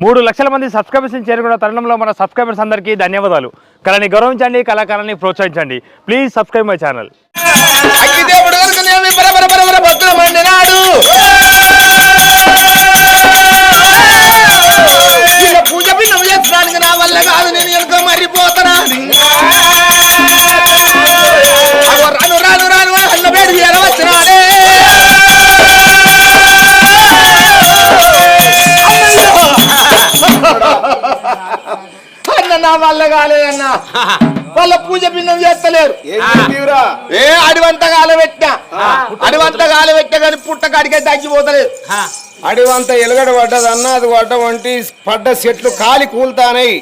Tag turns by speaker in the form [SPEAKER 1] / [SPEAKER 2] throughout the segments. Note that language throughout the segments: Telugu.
[SPEAKER 1] మూడు లక్షల మంది సబ్స్క్రైబర్స్ని చేరుకున్న తరుణంలో మన సబ్స్క్రైబర్స్ అందరికీ ధన్యవాదాలు కళని గౌరవించండి కళాకారాన్ని ప్రోత్సహించండి please subscribe my channel
[SPEAKER 2] Pooja పిన్న చేస్తానికి నా వల్ల కాదు నేను వెనుక మరిపోతున్నా అన్న నా వల్ల కాలేదన్న. వాళ్ళ పూజ పిండం చేస్తలేరు. ఏ అడివంత కాల పెట్టా అడివంత కాల పెట్టా కానీ పుట్ట కాడికే తగ్గిపోతలేదు.
[SPEAKER 3] అడివంత ఎలుగడ పడ్డదన్న అది పడ్డ వంటి పడ్డ చెట్లు కాలి కూలుతానయి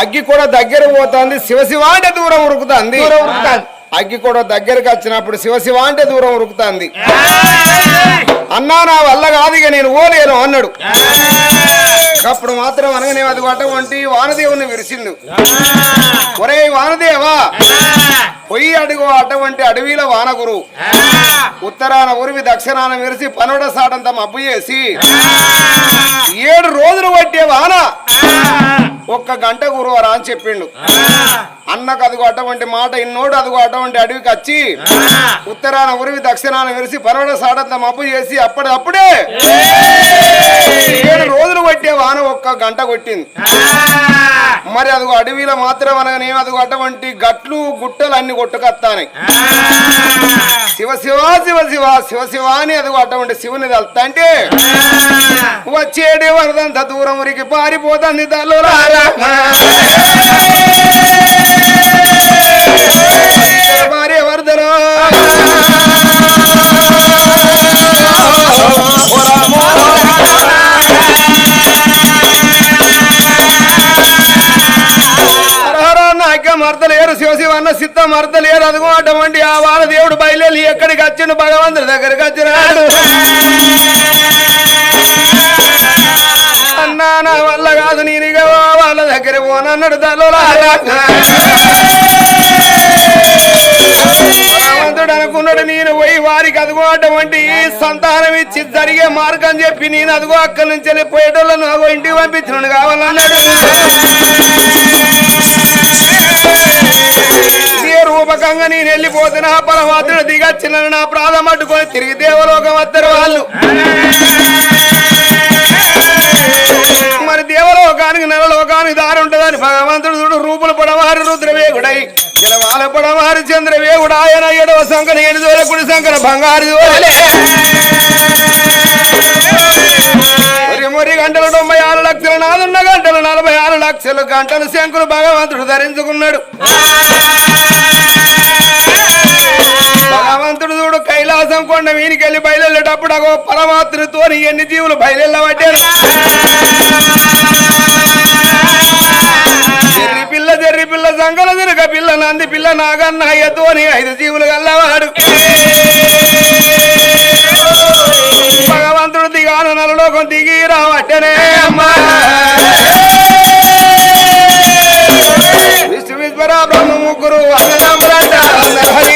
[SPEAKER 3] అగ్గి కూడా దగ్గర పోతుంది శివశివ అంటే దూరం ఉరుకుతుంది.
[SPEAKER 2] దూరం ఉరుకుతాంది.
[SPEAKER 3] అగ్గి కూడా దగ్గరకు వచ్చినప్పుడు శివశివ అంటే దూరం ఉరుకుతుంది. అన్నా నా వల్ల కాదు ఇక నేను ఓలేను అన్నాడు. అప్పుడు మాత్రం అనగానే అది పడ్డ వంటి వానదేవుని విరిసిండు. ఒరే వానదేవా పొయ్యి అడుగు అటువంటి అడవిలో వానగురు. ఉత్తరాన ఉరివి దక్షిణాన విరిసి పనుడ సాటంత మబ్బు చేసి ఏడు రోజులు పట్టే వాన. ఒక్క గంట గురువరా అని చెప్పిండు. అన్నకు అదిగో అటువంటి మాట ఇన్నోడు అదిగో అటువంటి అడవికి వచ్చి ఉత్తరాన ఉరివి దక్షిణాన విరిసి పనుడ సాడంత మబ్బు చేసి అప్పటిదప్పుడే ఏడు రోజులు పట్టే వాన ఒక్క గంట కొట్టింది. మరి అదిగో అడవిలో మాత్రం అనగానే అదిగో అటువంటి గట్లు గుట్టలు అన్ని కొట్టుకొస్తాయి శివ శివ శివ శివ శివ శివ అని అదిగో అటువంటి శివుని వెళ్తా అంటే వచ్చేడే వరదంత దూరం ఉరికి పారిపోతుంది తల్లులారా భార్య వరదలో నాట్య మర్దలేరు శివశివ అన్న సిద్ధ మర్దలేరు అదిగో ఆ వాళ్ళ దేవుడు బయలుదేరి ఎక్కడికి వచ్చిన భగవంతుడి దగ్గరికి వచ్చినాడు. అన్నా నా వల్ల కాదు నేను వాళ్ళ దగ్గర పోనన్నాడు తల్లులారా భగవంతుడు అనుకున్నాడు నేను పోయి వారికి అదిగో అటువంటి సంతానం ఇచ్చి జరిగే మార్గం చెప్పి నేను అదిగో అక్కడి నుంచి వెళ్ళిపోయేటోళ్ళను నాకు ఇంటికి పంపించినాడు కావాలన్నాడు. రూపకంగా నేను వెళ్ళిపోతున్నా పరమాత్రుడు దిగచ్చిన నా ప్రాణం అడ్డుకొని తిరిగి దేవలోకం వద్దరు వాళ్ళు. మరి దేవలోకానికి నరలోకానికి దారి ఉంటుందని భగవంతుడు చూడు రూపులు పడవారు రుద్రవేగుడై జలమాల పడవారు చంద్రవేగుడు ఆయన ఏడవ శంకర ఏడు కుడి శంకర బంగారు దోలే గంటలు తొంభై ఆరు లక్షలు నాలుగున్న గంటలు నలభై ఆరు లక్షలు గంటలు శంకులు భగవంతుడు ధరించుకున్నాడు. భగవంతుడు చూడు కైలాసం కొండ వీనికెళ్ళి బయలుదేరేటప్పుడు అగో పరమాత్రుతో ఎన్ని జీవులు బయలుదేళ్ళబట్టారు జర్రి పిల్ల జర్రి పిల్ల సంకల తిరగ పిల్ల నంది పిల్ల నాగన్న అయ్యతోని ఐదు జీవులు గల్లవాడు. భగవంతుడు దిగాను నలలోకం దిగి రావట్టనే అమ్మా. విశ్వేశ్వర బ్రహ్మ ముగ్గురు అన్నదమ్ములాట హరి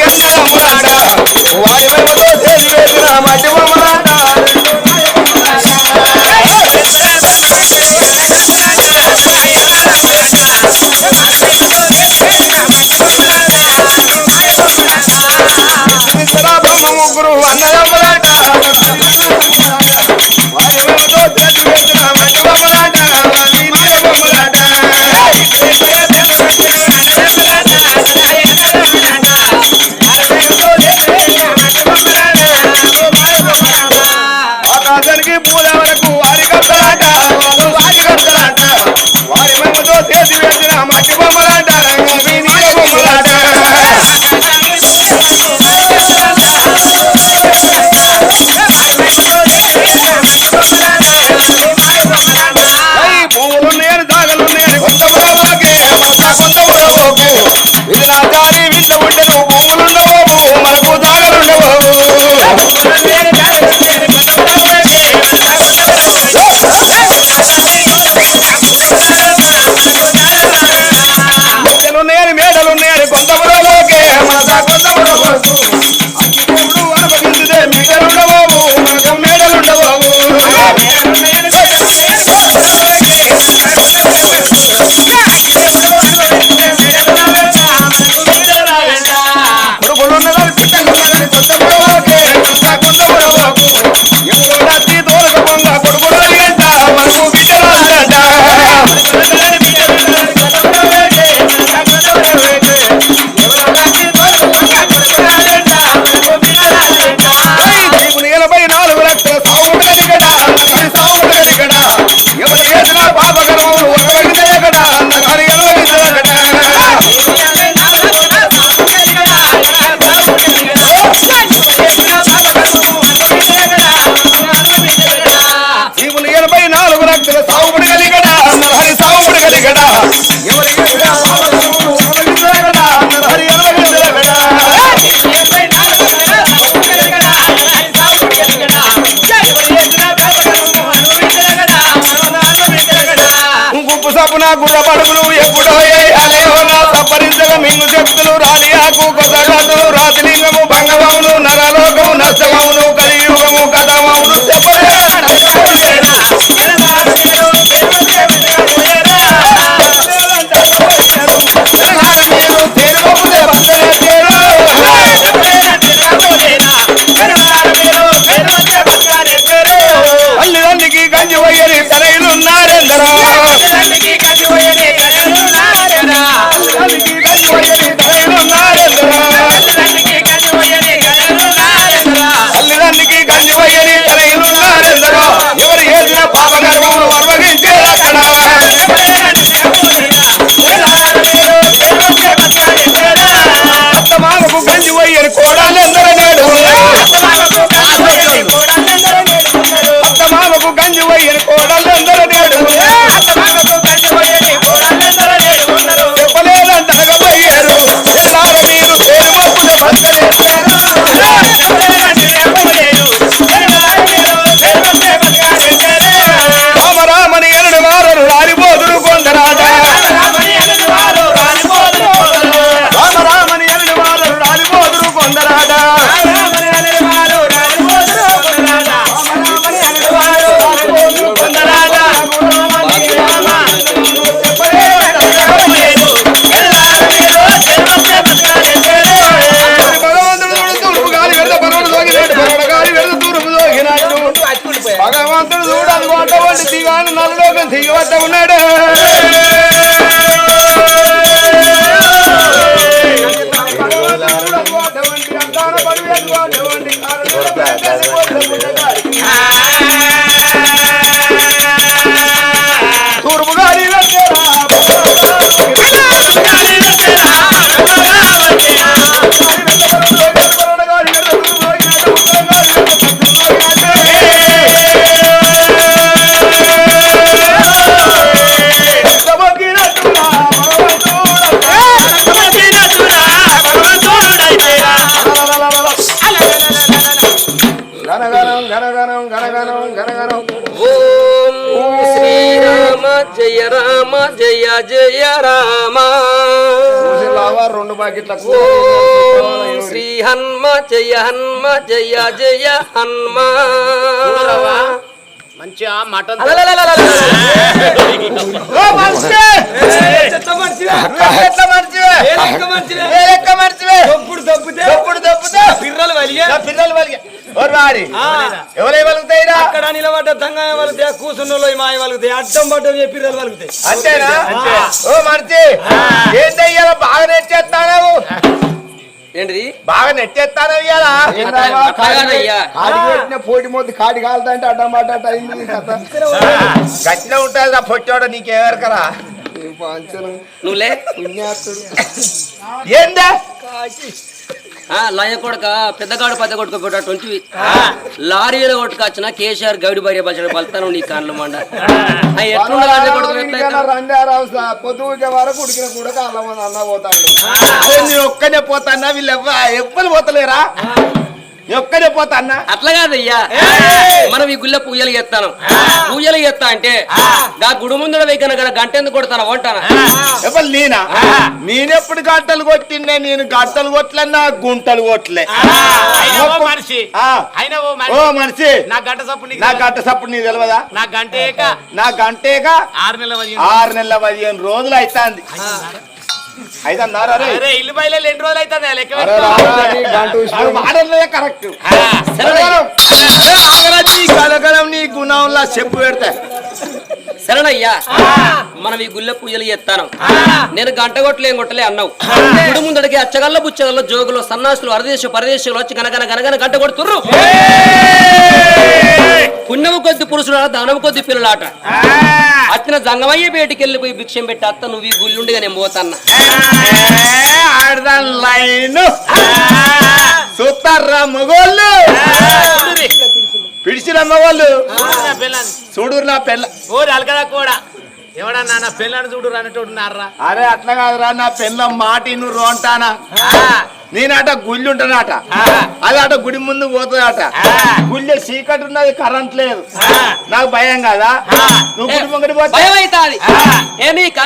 [SPEAKER 3] ಹಾಗೂ జయ జయ రామ.
[SPEAKER 4] లావా రెండు బాకెట్ల
[SPEAKER 3] శ్రీ హన్మ జయ హన్మ జయ జయ హన్మ.
[SPEAKER 5] మంచిగా మటన్
[SPEAKER 1] అక్కడ నిలబడ్డ దంగా వలుగుతాయి కూసున్నోళ్ళు మాయ వలుగుతాయి అడ్డం పడ్డ పిల్లలు వలుగుతాయి
[SPEAKER 2] అంతేనా ఓ మర్చి ఏంటయ్యా బాగా నెట్టేస్తావు
[SPEAKER 3] ఏంటిది?
[SPEAKER 2] బాగా నెట్టేస్తాను
[SPEAKER 4] పెట్టిన పోటీ మొద్దు కాడి కాలుతుంటే అడ్డం పడ్డట్టు అయింది కథ.
[SPEAKER 2] గట్టిగా ఉంటుంది ఆ పొట్టోడ
[SPEAKER 4] పంచను
[SPEAKER 3] నువ్వులే.
[SPEAKER 2] ఏందా?
[SPEAKER 3] లయ కొడక పెద్దగాడు పెద్ద కొడుకు పెట్టటువంటి లారీలో కొట్టుకొచ్చిన కేసీఆర్ గౌడి భార్య బచ్చడు బల్తాను నీ కాళ్ళు మండ.
[SPEAKER 4] రండారావు పొద్దుకే వరకు ఉడికిన కూడా కాళ్ళ అన్న పోతాడు.
[SPEAKER 2] అదే నీ ఒక్కనే పోతాన్నా వీళ్ళు ఎవ్వ ఎవ్వరు పోతలేరా? నీ ఒక్కనే పోతాన్నా
[SPEAKER 3] అట్లా కాదయ్యా. మనం ఈ గుళ్ళ పూజలు చేస్తాను. పూజలు చేస్తా అంటే గా గుడి వెయ్యన కదా గంట ఎందుకు కొడతాను వంటానా
[SPEAKER 2] ఎవరు నేనా? నేనెప్పుడు గంటలు కొట్టిండే? నేను గంటలు కొట్టలన్నా గుంటలు కొట్టలే.
[SPEAKER 5] అయినా ఓ మనిషి. ఓ మనిషి. నా గంట సప్పు నీకు
[SPEAKER 2] నా గంట సప్పుడు నీకు తెలియదా
[SPEAKER 5] నా గంట ఏక.
[SPEAKER 2] నా గంటేగా
[SPEAKER 5] ఆరు నెలల
[SPEAKER 2] ఆరు నెలల పదిహేను రోజులు అవుతుంది అయితే?
[SPEAKER 5] అరే ఇల్లు బయలు ఎన్ని రోజులు అవుతుంది లెక్క.
[SPEAKER 2] మాటలే కరెక్ట్ నీ కలకలం నీ గుణంలా చెప్పు పెడతా
[SPEAKER 3] సరేనయ్యా మనం ఈ గుళ్ళ పూజలు చేస్తాను. నేను గంట కొట్టలే కొట్టలే అన్నావు. గుడి ముందడికి అచ్చగల్ల బుచ్చగల్ల జోగులు సన్నాసులు అరదేశ పరదేశాలు వచ్చి గనగన గనగన గంట కొడుతుర్రు. పుణ్యము కొద్ది పురుషుడు దానము కొద్ది పిల్లలాట. అచ్చిన జంగమయ్య బయటికి వెళ్ళిపోయి భిక్షం పెట్టి అత్త నువ్వు ఈ గుళ్ళుండిగా నేను పోతన్నా.
[SPEAKER 2] చూస్తారా మగోళ్ళు?
[SPEAKER 5] చూడు నా.
[SPEAKER 2] పిల్ల
[SPEAKER 5] ఓ అలకదా కూడా. ఎవడన్నా నా పిల్లని చూడు అన్నట్టు నారా
[SPEAKER 2] అరే అట్లా కాదురా నా పెళ్ళం మాట నువ్వు అంటానా? నేనట గుళ్ళు ఉంటానట. అది అట గుడి ముందు పోతుందట. గుళ్ళే చీకటి ఉన్నది కరెంట్ లేదు. నాకు భయం కదా? నువ్వు గుడి ముంగడి పోతే?
[SPEAKER 4] భయం అవుతాది ఏమీక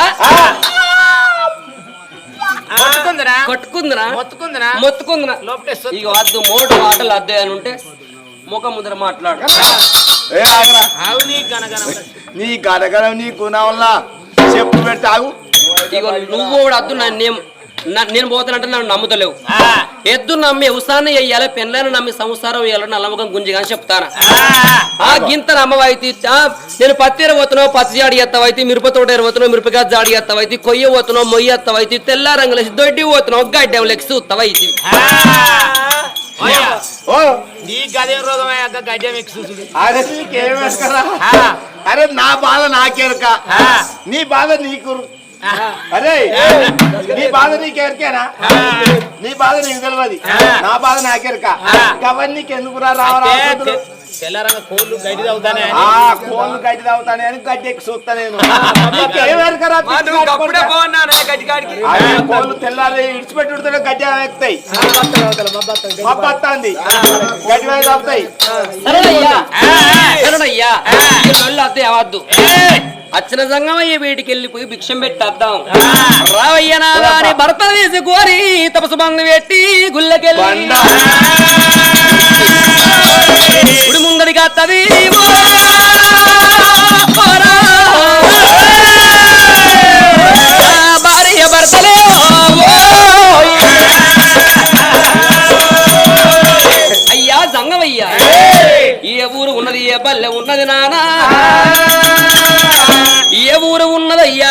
[SPEAKER 5] మొత్తుకుందిరా
[SPEAKER 4] కొట్టుకుందినా
[SPEAKER 5] మొత్తుకుందిరా?
[SPEAKER 4] మొత్తుకుందినా
[SPEAKER 5] లోపటేస్తుంది
[SPEAKER 4] ఇక వద్దు మోటు మాటలు అద్దు అని ఉంటే ముఖం ముందర మాట్లాడు.
[SPEAKER 5] నీ గనగన
[SPEAKER 2] నీ గడగడం నీ గుణంల చెప్పు పెడితే ఆగు.
[SPEAKER 4] ఇక నువ్వు కూడా వద్దు నన్ను ఏం- నా- నేను పోతానంటే నన్ను నమ్ముతలేవు. ఎద్దు నమ్మి ఉసాన్ని వేయాలి పెళ్ళని నమ్మి సంసారం వేయాలని నల్లముఖం గుంజిగా అని చెప్తాను? ఆ. గింత నమ్మవైతే నేను పత్తి ఎరవతున్నావు పచ్చి జాడి ఎత్తవైతే మిరప తోట ఎరవతున్నావు మిరపకాయ జాడి ఎత్తవైతే కొయ్య పోతున్నావు మొయ్యి ఎత్తవైతే తెల్ల రంగులేసి దొడ్డి పోతున్నావు గడ్డం లెక్సి ఉత్తవైతే
[SPEAKER 2] అరే అరే నా బాధ నాకెరక. నీ బాధ నీకు. అరే నీ బాధ నీకెరకేనా? నీ బాధ నీకు తెలియదు నా బాధ నాకెరక. అవన్నీ రా రావరా
[SPEAKER 5] తెల్లారంగా కోళ్ళు గడ్డి
[SPEAKER 2] ఆ కోళ్ళు గడ్డి తాగుతానే అని గడ్డి ఎక్కి చూస్తా నేను. కోళ్ళు తెల్లారి ఇడిచిపెట్టి గడ్డి ఎక్కుతాయి మబ్బత్తాంది గడ్డి మీద తాగుతాయి.
[SPEAKER 4] సరేనయ్యా. అవద్దు అచ్చిన సంగమయ్య వీటికి వెళ్ళిపోయి భిక్షం పెట్టేద్దాం. రావయ్యనా గాని భర్త తీసుకోరి తపసు బంధు పెట్టి గుళ్ళకెళ్ళి. గుడి ముందడిగా అత్తది భార్య భర్తలే అయ్యా సంగమయ్యా ఏ ఊరు ఉన్నది ఏ పల్లె ఉన్నది నానా? ఏ ఊరు ఉన్నదయ్యా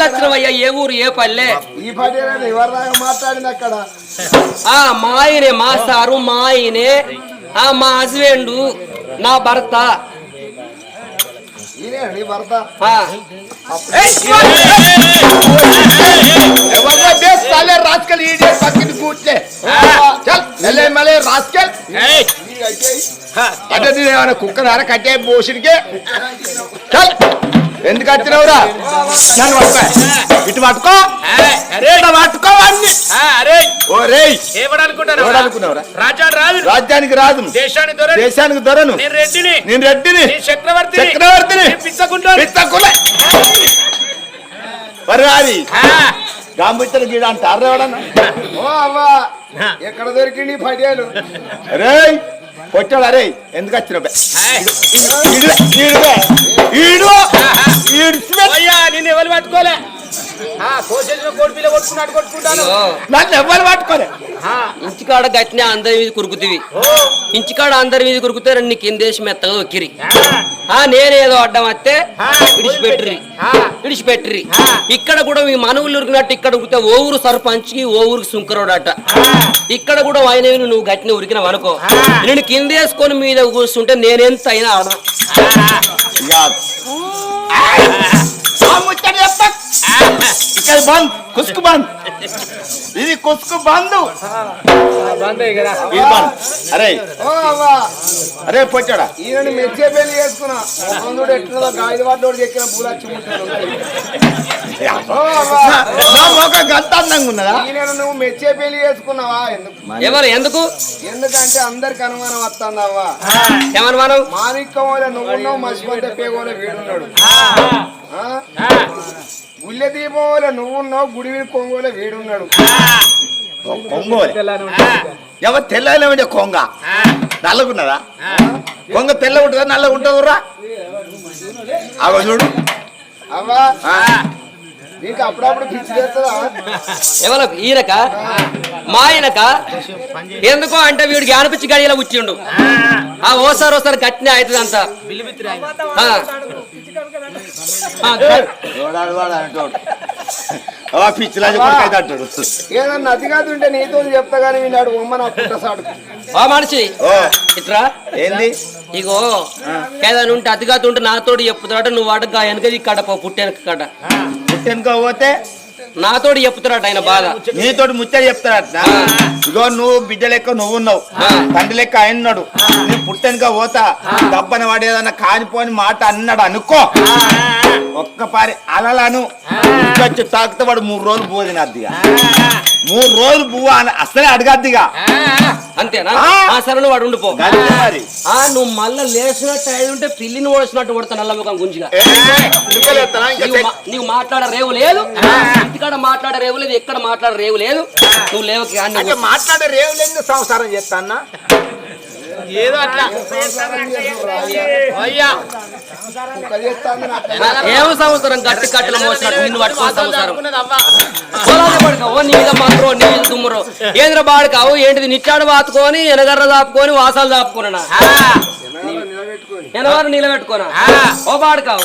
[SPEAKER 4] ఏడుకెళ్ళి వచ్చినవయ్యా ఏ ఊరు ఏ పల్లె
[SPEAKER 3] ఈ మాట్లాడింది అక్కడ
[SPEAKER 4] ఆ మా ఆయనే మా సారు మా ఆయనే ఆ మా హస్బెండ్ నా భర్త
[SPEAKER 2] ఈడియట్ పక్కన కూర్చే చల్ రాస్కల్
[SPEAKER 5] ఏయ్
[SPEAKER 2] అంటే నేను ఏమైనా కట్టే బోసిడికే చల్ ఎందుకు వచ్చినావురా? నన్ను పట్టుకో. ఇటు పట్టుకో. ఇటు పట్టుకో అన్ని రాజ్యానికి రాదు
[SPEAKER 5] దేశాన్ని దొర
[SPEAKER 2] దేశానికి దొరను.
[SPEAKER 5] నేను రెడ్డిని.
[SPEAKER 2] నేను రెడ్డిని.
[SPEAKER 5] నేను చక్రవర్తిని.
[SPEAKER 2] మరి అది గాంబిత్తలు గీడ అంటారు ఎవడన్నా?
[SPEAKER 3] ఓ అవ్వా. ఎక్కడ దొరికింది పడేలు
[SPEAKER 2] రేయ్ కొట్టాడు అరే ఎందుకు? ఈడువే, ఈడువే, ఈడు ఈడ్చివే.
[SPEAKER 5] అయ్యా నిన్ను ఎవరు పట్టుకోలే
[SPEAKER 2] ఎవ్వరు పట్టుకోలే.
[SPEAKER 5] ఆ,
[SPEAKER 4] ఇంటికాడ గట్టిన అందరి మీద కురుకుతివి. ఇంటికాడ అందరి మీద కురుకుతే నీ కిందేసి మెత్తగా ఒక్కిరి ఆ. నేనేదో అడ్డం వస్తే విడిచిపెట్టిరి విడిచిపెట్టిరి ఇక్కడ కూడా మీ మనవులు ఉరికినట్టు ఇక్కడ ఉరికితే ఓ ఊరు సర్పంచ్కి ఓ ఊరికి సుంకరోడట. ఇక్కడ కూడా ఆయన నువ్వు గట్టిన ఉరికినావు అనుకో. నేను కిందేసుకొని మీద కూర్చుంటే నేనెంత అయినా
[SPEAKER 2] ఇక్కడ బంద్. కుసుకు బంద్. ఇది కుసుకు బంద్. అరే అరే పోచాడా
[SPEAKER 3] ఈయన మెచ్చే పెళ్ళి చేసుకున్నా. ఎట్లా గాయవాడోడు చెక్కిన పూల చిమ్ముతాడు
[SPEAKER 2] నా మొక్క గంత అందంగా ఉన్నదా?
[SPEAKER 3] ఈయనను నువ్వు మెచ్చే పెళ్ళి చేసుకున్నావా? ఎందుకు?
[SPEAKER 4] ఎవరు? ఎందుకు?
[SPEAKER 3] ఎందుకంటే అందరికి అనుమానం వస్తుంది అవ్వా
[SPEAKER 4] ఏమని మనం
[SPEAKER 3] మాణిక్యం వల్ల నువ్వున్నావు మసిపంత పేగోలే వీడున్నాడు? గుళ్ళె దీపం వల్ల నువ్వున్నావు గుడి కొంగోలే వీడున్నాడు.
[SPEAKER 2] కొంగోలే ఎవరు తెల్ల కొంగ? నల్లగున్నదా? కొంగ తెల్ల ఉంటుందా నల్లగా ఉంటుందిరా అగో చూడు.
[SPEAKER 3] అవ్వా.
[SPEAKER 2] ఆ,
[SPEAKER 3] నీకు అప్పుడప్పుడు పిచ్చి చేస్తుందా
[SPEAKER 4] ఎవరు ఈయనక? మా ఆయనక? ఎందుకో అంటే వీడు జ్ఞానపిచ్చి గడియలో కూర్చుండు. ఆ ఓసారి ఓసారి గట్టినే అవుతుంది అంతా
[SPEAKER 3] ఏదన్నా కాదు ఉంటే నీతో చెప్తా కానీ విన్నాడు ఉమ్మ నా పుట్టసాడు
[SPEAKER 4] ఓ మనిషి.
[SPEAKER 2] ఓ.
[SPEAKER 4] ఇట్రా?
[SPEAKER 2] ఏంది?
[SPEAKER 4] ఇగో ఏదైనా ఉంటే అతిగా ఉంటే నాతోటి చెప్తున్నాడు. నువ్వు అడగ వెనక ఇక్కడ పుట్టెనక కడ.
[SPEAKER 2] పుట్టెనుకో పోతే
[SPEAKER 4] నాతోటి చెప్తున్నాడు ఆయన బాధ.
[SPEAKER 2] నీతోటి ముచ్చట చెప్తాడట ఇగో నువ్వు బిడ్డ లెక్క నువ్వు ఉన్నావు. తండ్రి లెక్క ఆయన ఉన్నాడు. నీ పుట్టెనుక పోతా. దబ్బన వాడు ఏదన్నా కానిపోని మాట అన్నాడు అనుకో. ఒక్క పారి అలలను వచ్చి తాకితే వాడు మూడు రోజులు పోదినద్దిగా మూడు రోజులు పువ్వు అని అసలే అడగద్దిగా.
[SPEAKER 4] అంతేనా?
[SPEAKER 2] ఆ.
[SPEAKER 4] వాడు ఉండిపో. ఆ. నువ్వు మళ్ళా లేచినట్టు అయి ఉంటే పిల్లిని ఓడిసినట్టు కొడతా నల్ల ముఖం గుంజిగా నీవు మాట్లాడే రేవు లేదు. ఇంటికాడ మాట్లాడే రేవు లేదు ఎక్కడ మాట్లాడే రేవు లేదు. నువ్వు లేవు
[SPEAKER 5] అంటే మాట్లాడే రేవు లేని సంసారం చేస్తానా ఏదో అట్లా. అయ్యా.
[SPEAKER 4] ఏం సంవత్సరం గట్టి కట్టలు మోసినట్టు నిన్ను పట్టుకుని సంవత్సరం.
[SPEAKER 5] అమ్మా
[SPEAKER 4] పొలాన్ని పడకావు నీ మీద మాత్రం నీ మీద దుమ్మరు. ఏంద్ర బాడుకావు ఏంటిది? నిచ్చాడు వాతుకొని ఎనగర్ర దాపుకొని వాసాలు దాపుకున్నా ఎనగారు నిలబెట్టుకోనా? ఓ బాడుకావు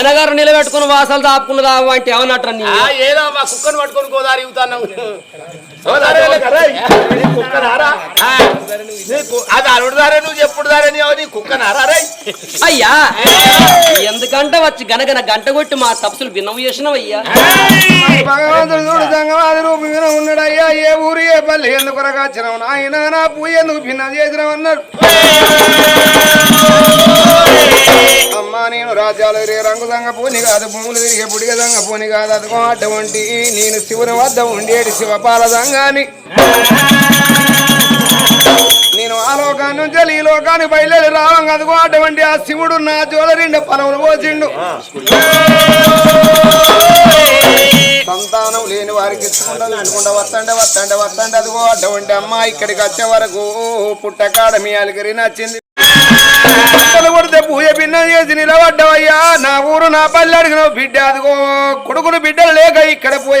[SPEAKER 4] ఎనగారు నిలబెట్టుకుని వాసాలు దాపుకున్నదా అంటే ఏమన్నట్టు నీ
[SPEAKER 5] ఆ, ఏదో మా కుక్కను పట్టుకొని గోదావరి ఇవ్వుతాను
[SPEAKER 2] కుక్కనారా అది అరుడుదారే నువ్వు చెప్పుడుదారే నీ కుక్కనారా రే.
[SPEAKER 4] అయ్యా ఎందుకంటే వచ్చి గనగన గంట కొట్టి మా తప్పులు భిన్నం చేసినవయ్యా?
[SPEAKER 3] భగవంతుడు చూడు సంగమాది రూపంగా ఉన్నాడు అయ్యా ఏ ఊరు ఏ పల్లె ఎందుకు రకాచినావు నాయన నా పూజ ఎందుకు భిన్నం చేసినావు అన్నాడు. అమ్మా నేను రాజ్యాలు తిరిగే రంగు సంగ పోని కాదు భూములు తిరిగే బుడిగ సంగ పోని కాదు అదిగో అటువంటి నేను శివుని వద్ద ఉండేటి శివపాల సంఘాన్ని నేను ఆ లోకాన్ని నుంచి ఈ లోకాన్ని బయలుదేరి రావంగా అదిగో అటువంటి ఆ శివుడు నా జోలరిండ పొలములు పోచిండు సంతానం లేని వారికి ఇచ్చుకుంటా ఇచ్చుకుంటా వస్తంటే వస్తంటే వస్తంటే అదిగో అటువంటి అమ్మ ఇక్కడికి వచ్చే వరకు పుట్టకాడ మీ అలిగిరి నచ్చింది. చేసి నిలబడ్డవయ్యా. నా ఊరు నా పల్లె అడిగిన బిడ్డ అదిగో కొడుకులు బిడ్డలు లేక ఇక్కడ పూజ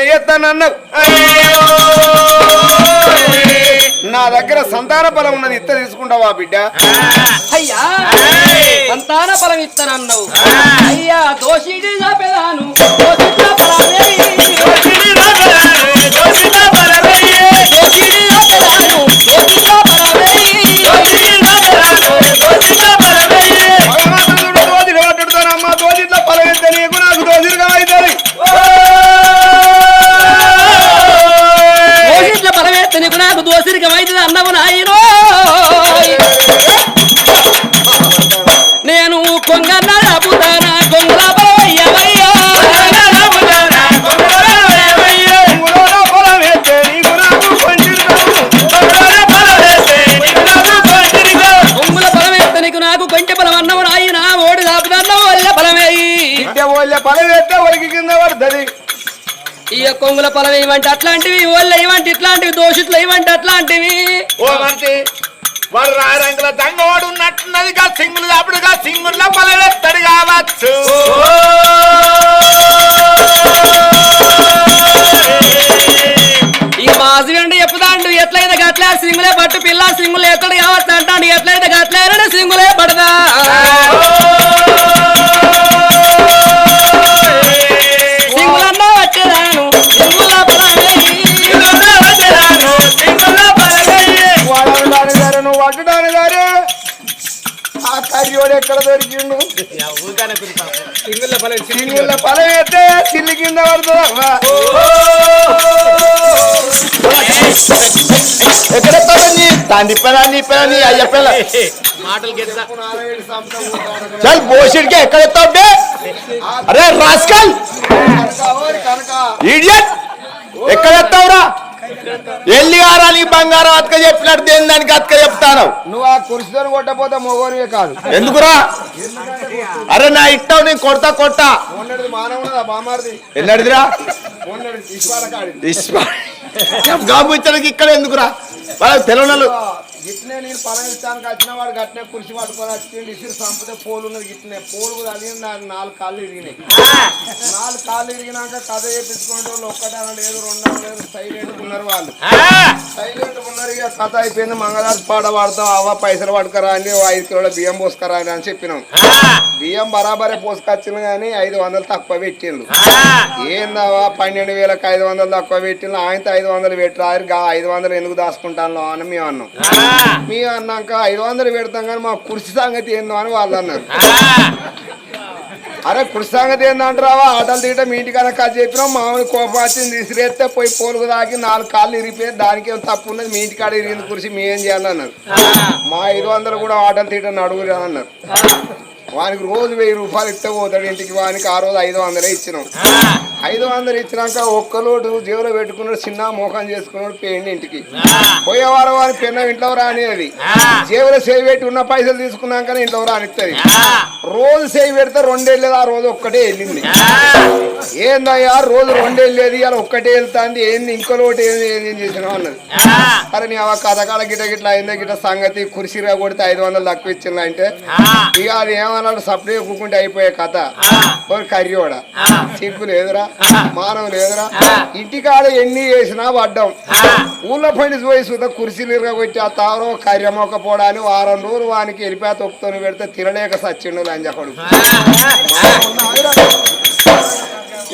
[SPEAKER 3] నా దగ్గర సంతాన బలం ఉన్నది ఇత్త తీసుకుంటావా బిడ్డ?
[SPEAKER 4] అయ్యా సంతాన ఫలం ఇస్తానన్నావు అయ్యా దోషిడి పెదాను. కొంగుల
[SPEAKER 3] పొలం
[SPEAKER 4] ఏమంటే అట్లాంటివి ఓళ్ళ ఏమంటే ఇట్లాంటివి దోషిట్లు ఏమంటే అట్లాంటివి.
[SPEAKER 2] ఓ మంచి వాడు రారంగుల దంగవాడు ఉన్నట్టున్నదిగా సింగులు అప్పుడుగా సింగుల్లో పలవెత్తడు కావచ్చు.
[SPEAKER 4] ఈ మాసి వెంట చెప్పుదాండు ఎట్లయితే గట్లే సింగులే పట్టు పిల్ల సింగులు ఎక్కడ కావచ్చు అంటాడు ఎట్లయితే గట్లే సింగులే పడదా?
[SPEAKER 2] నీ తండ్రి పిల్ల నీ పిల్ల నీ అయ్య పిల్ల చల్ బోసిడ్కి ఎక్కడ ఎత్తావు బే? అరే రాస్కల్! ఇడియట్! ఎక్కడ ఎత్తావురా? ఎల్లి ఆరా నీ బంగారం అతక చెప్పినట్టు దేని దానికి అతక చెప్తాను
[SPEAKER 3] నువ్వు ఆ కుర్చీతో కొట్టపోతే మొగోనివే కాదు.
[SPEAKER 2] ఎందుకురా? అరే నా ఇట్టావు నేను కొడతా కొట్టా.
[SPEAKER 3] మొన్నటిది మానవుడు బామారిది
[SPEAKER 2] ఎన్నడిదిరా?
[SPEAKER 3] మొన్నటి గాబు కాడి
[SPEAKER 2] ఇక్కడ ఎందుకురా? వాళ్ళ తెలవనలు
[SPEAKER 3] గిట్నే నేను పొలం ఇస్తానికి వచ్చిన వాడు గట్టినే కుర్చీ పట్టుకొని వచ్చి ఇసురు సంపదే పోలు ఉన్నది గిట్నే పోలు కూడా అడిగి నాకు నాలుగు కాళ్ళు ఇరిగినాయి. నాలుగు కాళ్ళు ఇరిగినాక కథ చేపించుకుంటే వాళ్ళు ఒక్కటే లేదు రెండు లేదు సైలెంట్ ఉన్నారు వాళ్ళు. సైలెంట్ ఉన్నారు ఇక కథ అయిపోయింది మంగళవారం పాట పాడతాం అవ్వ పైసలు పట్టుకరా అని ఐదు కిలోల బియ్యం పోసుకరా అని అని చెప్పినాం. బియ్యం బరాబరే పోసుకొచ్చిన కానీ ఐదు వందలు తక్కువ పెట్టిండు. ఏందవా పన్నెండు వేలకు ఐదు వందలు తక్కువ పెట్టిండు ఆయనతో ఐదు వందలు పెట్టరారు గా ఐదు వందలు ఎందుకు దాచుకుంటాను అని మేము అన్నాం. మేము అన్నాక ఐదు వందలు పెడతాం కానీ మా కుర్చీ సంగతి ఏందో అని వాళ్ళు అన్నారు. అరే కృషి సంగతి ఏందంటారావా ఆటలు తీయటం మీ ఇంటికన్నా కాదు చెప్పినాం మామూలు కోపం వచ్చింది విసిరేస్తే పోయి పోలుగు తాకి నాలుగు కాళ్ళు ఇరిగిపోయి దానికి ఏం తప్పు ఉన్నది? మీ ఇంటికాడ ఇరిగింది కురిసి మేం చేయాలన్నారు మా ఐదు వందలు కూడా ఆటలు తీయటం అడుగురు అన్నారు. వానికి రోజు వెయ్యి రూపాయలు ఇస్తే పోతాడు ఇంటికి. వానికి ఆ రోజు ఐదు వందలే ఇచ్చినాం. ఐదు వందలు ఇచ్చినాక ఒక్కలోడు జేబులో పెట్టుకున్నాడు చిన్న మోకం చేసుకున్నాడు పోయింది ఇంటికి. పోయే వారం వారి పెన్న ఇంట్లో రానిది జేబులో సేవ్ పెట్టి ఉన్న పైసలు తీసుకున్నాక ఇంట్లో రానిస్తుంది రోజు సేవ్ పెడితే రెండు వెళ్ళేది ఆ రోజు ఒక్కటే వెళ్ళింది. ఏందయ్యా రోజు రెండు వెళ్ళేది అలా ఒక్కటే వెళ్తాంది ఏంది ఇంకో లోటు ఏంది ఏం చేసినావు అన్నది. అరే నీ అవ కథకాడ గిట గిట్ల అయిందా గిట్ల సంగతి కుర్చీగా కొడితే ఐదు వందలు తక్కువ ఇచ్చిందా అంటే ఇక అది ఏమన్నాడు సప్లై కూకుంటే అయిపోయే కథ. ఒక కర్రీవాడ. సిగ్గు లేదురా? మానవ లేదురా? ఇంటికాడ ఎన్ని చేసినా పడ్డాం. ఊళ్ళో పని పోయి సుధా కుర్చీలు ఇరగొచ్చి ఆ తావరం కర్యమొక్కపోవడాన్ని వారం రోజులు వానికి వెళ్ళిపోయి తొక్కుతోని పెడితే తినలేక సచ్చిండు లంజకొడు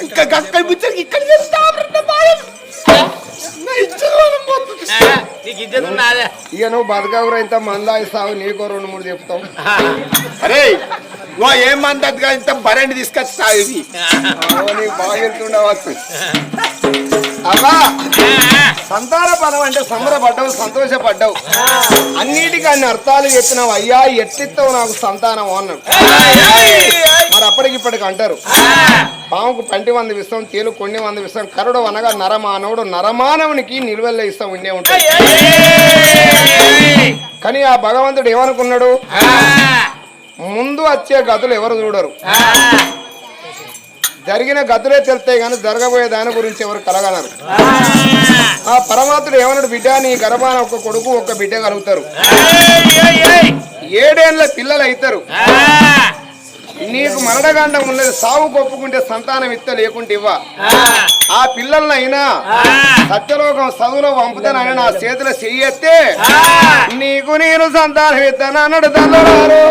[SPEAKER 2] ఇక్కడ ఇక్కడ
[SPEAKER 3] ఇక నువ్వు బతకవురా ఇంత మందా ఇస్తావు నీకో రెండు మూడు చెప్తావు.
[SPEAKER 2] అరే ఓ ఏం మందగా ఇంత బరెండి తీసుకొస్తా ఇది?
[SPEAKER 3] నీకు బాగా వెళ్తుండవచ్చు అబ్బా! సంతాన పదం అంటే సంబరపడ్డావు సంతోషపడ్డావు. అన్నిటికీ అన్ని అర్థాలు చెప్పినావు. అయ్యా ఎట్టిస్తావు నాకు సంతానం అన్నాడు. మరి అప్పటికి ఇప్పటికి అంటారు. పాముకు పంటి వంద ఇస్తాం తేలు కొన్ని వంద ఇస్తాం కరుడు అనగా నరమానవుడు. నరమానవునికి నిలువెల్ల ఇస్తాం ఉండే ఉంటాయి కానీ ఆ భగవంతుడు ఏమనుకున్నాడు? ముందు వచ్చే గతులు ఎవరు చూడరు. జరిగిన గతులే తెలుస్తాయి కానీ జరగబోయే దాని గురించి ఎవరు కలగలరు. ఆ పరమాత్ముడు ఏమన్నాడు? బిడ్డ నీ గర్భాన ఒక కొడుకు ఒక బిడ్డ కలుగుతారు. ఏడేళ్ళ పిల్లలు అవుతారు నీకు మరణగండం ఉన్నది. సాగు కొప్పుకుంటే సంతానం ఇత్త లేకుంటే ఇవ్వ. ఆ పిల్లలనైనా సత్యలోకం చదువులో పంపుతానని నా చేతిలో చెయ్యెత్తే నీకు నేను సంతానం ఇస్తాను అన్నాడు తల్లులారు